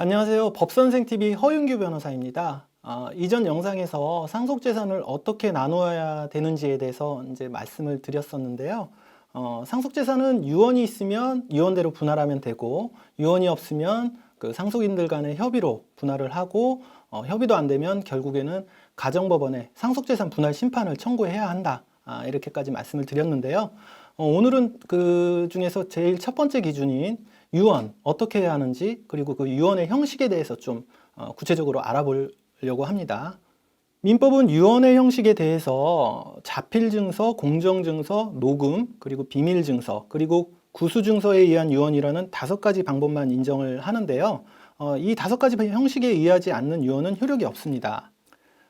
안녕하세요. 법선생TV 허윤규 변호사입니다. 아, 이전 영상에서 상속재산을 어떻게 나누어야 되는지에 대해서 이제 말씀을 드렸었는데요. 어, 상속재산은 유언이 있으면 유언대로 분할하면 되고, 유언이 없으면 그 상속인들 간의 협의로 분할을 하고, 어, 협의도 안 되면 결국에는 가정법원에 상속재산 분할 심판을 청구해야 한다. 아, 이렇게까지 말씀을 드렸는데요. 어, 오늘은 그 중에서 제일 첫 번째 기준인 유언 어떻게 해야 하는지 그리고 그 유언의 형식에 대해서 좀 어, 구체적으로 알아보려고 합니다. 민법은 유언의 형식에 대해서 자필증서, 공정증서, 녹음, 그리고 비밀증서, 그리고 구수증서에 의한 유언이라는 다섯 가지 방법만 인정을 하는데요. 어, 이 다섯 가지 형식에 의하지 않는 유언은 효력이 없습니다.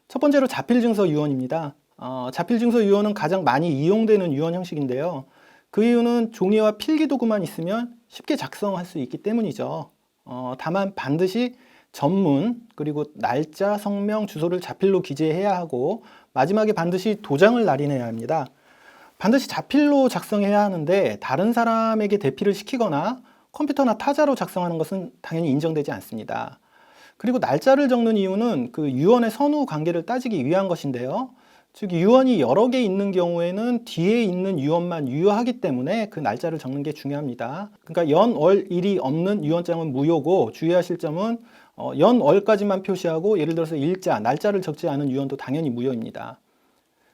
첫 번째로 자필증서 유언입니다. 어, 자필증서 유언은 가장 많이 이용되는 유언 형식인데요. 그 이유는 종이와 필기 도구만 있으면 쉽게 작성할 수 있기 때문이죠. 어, 다만 반드시 전문 그리고 날짜, 성명, 주소를 자필로 기재해야 하고 마지막에 반드시 도장을 날인해야 합니다. 반드시 자필로 작성해야 하는데 다른 사람에게 대피를 시키거나 컴퓨터나 타자로 작성하는 것은 당연히 인정되지 않습니다. 그리고 날짜를 적는 이유는 그 유언의 선후 관계를 따지기 위한 것인데요. 즉 유언이 여러 개 있는 경우에는 뒤에 있는 유언만 유효하기 때문에 그 날짜를 적는 게 중요합니다. 그러니까 연, 월, 일이 없는 유언장은 무효고 주의하실 점은 어, 연, 월까지만 표시하고 예를 들어서 일자, 날짜를 적지 않은 유언도 당연히 무효입니다.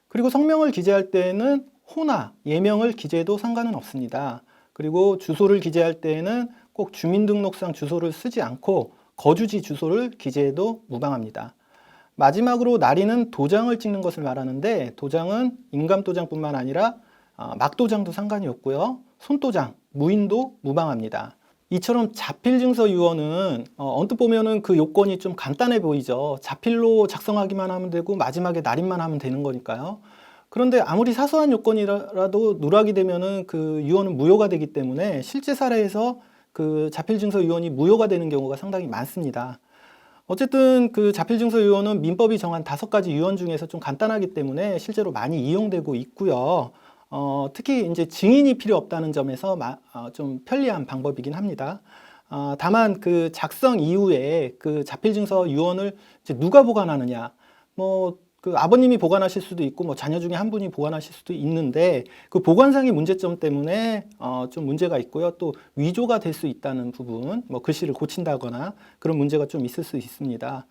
그리고 성명을 기재할 때에는 호나 예명을 기재해도 상관은 없습니다. 그리고 주소를 기재할 때에는 꼭 주민등록상 주소를 쓰지 않고 거주지 주소를 기재해도 무방합니다. 마지막으로 날이는 도장을 찍는 것을 말하는데 도장은 인감도장뿐만 아니라 아, 막도장도 상관이 없고요. 손도장, 무인도 무방합니다. 이처럼 자필 증서 유언은 어, 언뜻 보면은 그 요건이 좀 간단해 보이죠. 자필로 작성하기만 하면 되고 마지막에 날인만 하면 되는 거니까요. 그런데 아무리 사소한 요건이라도 누락이 되면은 그 유언은 무효가 되기 때문에 실제 사례에서 그 자필 증서 유언이 무효가 되는 경우가 상당히 많습니다. 어쨌든 그 자필증서 유언은 민법이 정한 다섯 가지 유언 중에서 좀 간단하기 때문에 실제로 많이 이용되고 있고요. 어, 특히 이제 증인이 필요 없다는 점에서 마, 어, 좀 편리한 방법이긴 합니다. 어, 다만 그 작성 이후에 그 자필증서 유언을 누가 보관하느냐, 뭐 그 아버님이 보관하실 수도 있고 뭐 자녀 중에 한 분이 보관하실 수도 있는데 그 보관상의 문제점 때문에 어, 좀 문제가 있고요. 또 위조가 될 수 있다는 부분, 뭐 글씨를 고친다거나 그런 문제가 좀 있을 수 있습니다.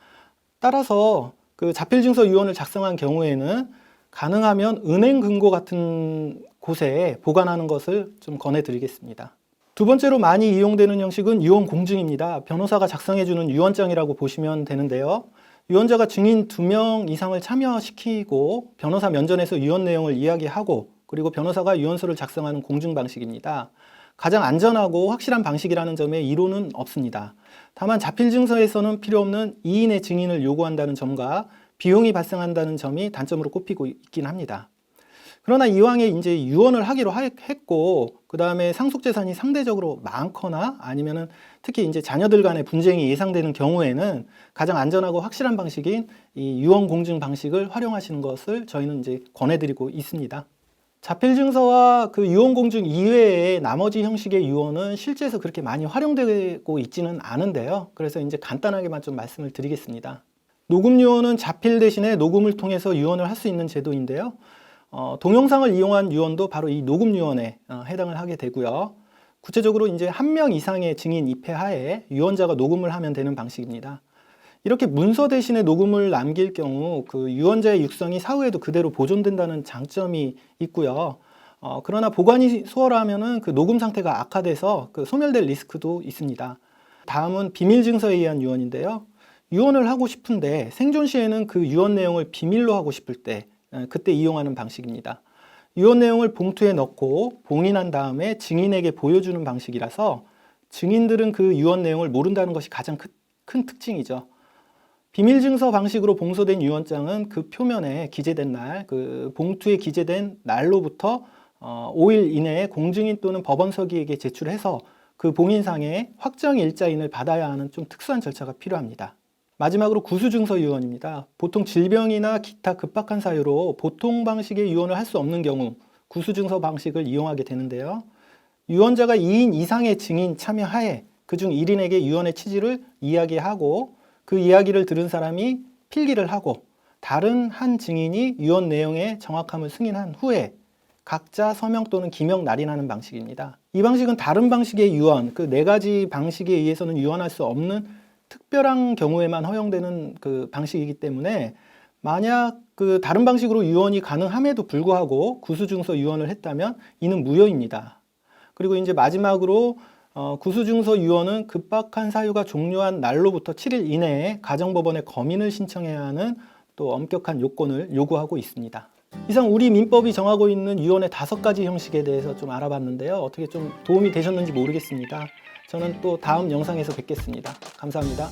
따라서 그 자필증서 유언을 작성한 경우에는 가능하면 은행 금고 같은 곳에 보관하는 것을 좀 권해드리겠습니다. 두 번째로 많이 이용되는 형식은 유언 공증입니다. 변호사가 작성해주는 유언장이라고 보시면 되는데요. 유언자가 증인 두 명 이상을 참여시키고 변호사 면전에서 유언 내용을 이야기하고 그리고 변호사가 유언서를 작성하는 공증 방식입니다. 가장 안전하고 확실한 방식이라는 점에 이론은 없습니다. 다만 자필 증서에서는 필요 없는 2인의 증인을 요구한다는 점과 비용이 발생한다는 점이 단점으로 꼽히고 있긴 합니다. 그러나 이왕에 이제 유언을 하기로 하- 했고 그 다음에 상속재산이 상대적으로 많거나 아니면은 특히 이제 자녀들 간의 분쟁이 예상되는 경우에는 가장 안전하고 확실한 방식인 이 유언 공증 방식을 활용하시는 것을 저희는 이제 권해드리고 있습니다. 자필 증서와 그 유언 공증 이외의 나머지 형식의 유언은 실제에서 그렇게 많이 활용되고 있지는 않은데요. 그래서 이제 간단하게만 좀 말씀을 드리겠습니다. 녹음 유언은 자필 대신에 녹음을 통해서 유언을 할 수 있는 제도인데요. 어, 동영상을 이용한 유언도 바로 이 녹음 유언에 어, 해당을 하게 되고요. 구체적으로 이제 한 명 이상의 증인 입회 하에 유언자가 녹음을 하면 되는 방식입니다. 이렇게 문서 대신에 녹음을 남길 경우 그 유언자의 육성이 사후에도 그대로 보존된다는 장점이 있고요. 어, 그러나 보관이 수월하면은 그 녹음 상태가 악화돼서 그 소멸될 리스크도 있습니다. 다음은 비밀 증서에 의한 유언인데요. 유언을 하고 싶은데 생존 시에는 그 유언 내용을 비밀로 하고 싶을 때 에, 그때 이용하는 방식입니다. 유언 내용을 봉투에 넣고 봉인한 다음에 증인에게 보여주는 방식이라서 증인들은 그 유언 내용을 모른다는 것이 가장 큰, 큰 특징이죠. 비밀 증서 방식으로 봉소된 유언장은 그 표면에 기재된 날, 그 봉투에 기재된 날로부터 어, 5일 이내에 공증인 또는 법원 서기에게 제출해서 그 봉인상에 확정 일자인을 받아야 하는 좀 특수한 절차가 필요합니다. 마지막으로 구수증서 유언입니다. 보통 질병이나 기타 급박한 사유로 보통 방식의 유언을 할 수 없는 경우 구수증서 방식을 이용하게 되는데요. 유언자가 2인 이상의 증인 참여하에 그 그중 1인에게 유언의 취지를 이야기하고 그 이야기를 들은 사람이 필기를 하고 다른 한 증인이 유언 내용의 정확함을 승인한 후에 각자 서명 또는 기명 날인하는 방식입니다. 이 방식은 다른 방식의 유언, 그 네 가지 방식에 의해서는 유언할 수 없는 특별한 경우에만 허용되는 그 방식이기 때문에 만약 그 다른 방식으로 유언이 가능함에도 불구하고 구수증서 유언을 했다면 이는 무효입니다. 그리고 이제 마지막으로 어, 구수증서 유언은 급박한 사유가 종료한 날로부터 7일 이내에 가정법원에 검인을 신청해야 하는 또 엄격한 요건을 요구하고 있습니다. 이상 우리 민법이 정하고 있는 유언의 다섯 가지 형식에 대해서 좀 알아봤는데요. 어떻게 좀 도움이 되셨는지 모르겠습니다. 저는 또 다음 영상에서 뵙겠습니다. 감사합니다.